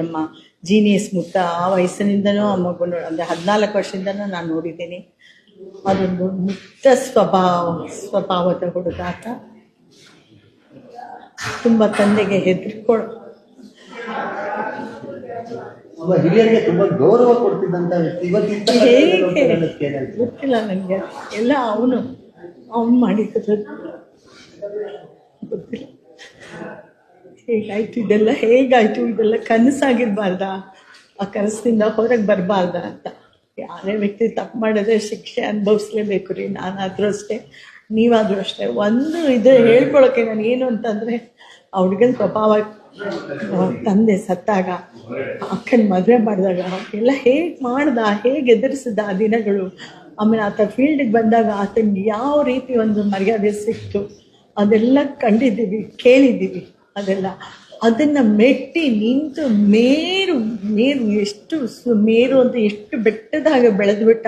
ನಮ್ಮ ಜೀನಿಯಸ್ ಮುತ್ತ ಆ ವಯಸ್ಸಿನಿಂದನೂ ಆ ಮಗುನ ಅಂದರೆ ಹದಿನಾಲ್ಕು ವರ್ಷದಿಂದನೂ ನಾನು ನೋಡಿದ್ದೀನಿ. ಅದೊಂದು ಮುಕ್ತ ಸ್ವಭಾವ ಸ್ವಭಾವದ ಹುಡುಗ ಆತ. ತುಂಬ ತಂದೆಗೆ ಹೆದರ್ಕೊಳ್ ಹಿರಿಯರಿಗೆ ತುಂಬಾ ಗೌರವ ಕೊಡ್ತಿದ್ದಂತ ಗೊತ್ತಿಲ್ಲ ನನಗೆ ಎಲ್ಲ ಅವನು ಅವನು ಮಾಡಿದ್ದು ಗೊತ್ತಿಲ್ಲ. ಹೇಗಾಯ್ತು? ಇದೆಲ್ಲ ಹೇಗಾಯ್ತು? ಇದೆಲ್ಲ ಕನಸಾಗಿರ್ಬಾರ್ದ? ಆ ಕನಸಿನಿಂದ ಹೊರಗೆ ಬರಬಾರ್ದ ಅಂತ. ಯಾರೇ ವ್ಯಕ್ತಿ ತಪ್ಪು ಮಾಡಿದ್ರೆ ಶಿಕ್ಷೆ ಅನುಭವಿಸ್ಲೇಬೇಕು ರೀ. ನಾನಾದರೂ ಅಷ್ಟೇ. ನೀವಾದರೂ ಅಷ್ಟೇ. ಒಂದು ಇದು ಹೇಳ್ಕೊಳಕ್ಕೆ ನಾನು ಏನು ಅಂತಂದರೆ, ಆ ಹುಡುಗನ ಸ್ವಭಾವ ತಂದೆ ಸತ್ತಾಗ, ಅಕ್ಕನ ಮದುವೆ ಮಾಡಿದಾಗ, ಎಲ್ಲ ಹೇಗೆ ಮಾಡ್ದ, ಹೇಗೆ ಎದುರಿಸಿದ ಆ ದಿನಗಳು. ಆಮೇಲೆ ಆತ ಫೀಲ್ಡಿಗೆ ಬಂದಾಗ ಆತನಿಗೆ ಯಾವ ರೀತಿ ಒಂದು ಮರ್ಯಾದೆ ಸಿಕ್ತು? ಅದೆಲ್ಲ ಕಂಡಿದ್ದೀವಿ, ಕೇಳಿದ್ದೀವಿ. ಅದೆಲ್ಲ ಅದನ್ನು ಮೆಟ್ಟಿ ನಿಂತು ಮೇರು ಮೇರು ಎಷ್ಟು ಸು- ಮೇರು ಅಂತ ಎಷ್ಟು ಬೆಟ್ಟದ ಹಾಗೆ ಬೆಳೆದ್ಬಿಟ್ಟ.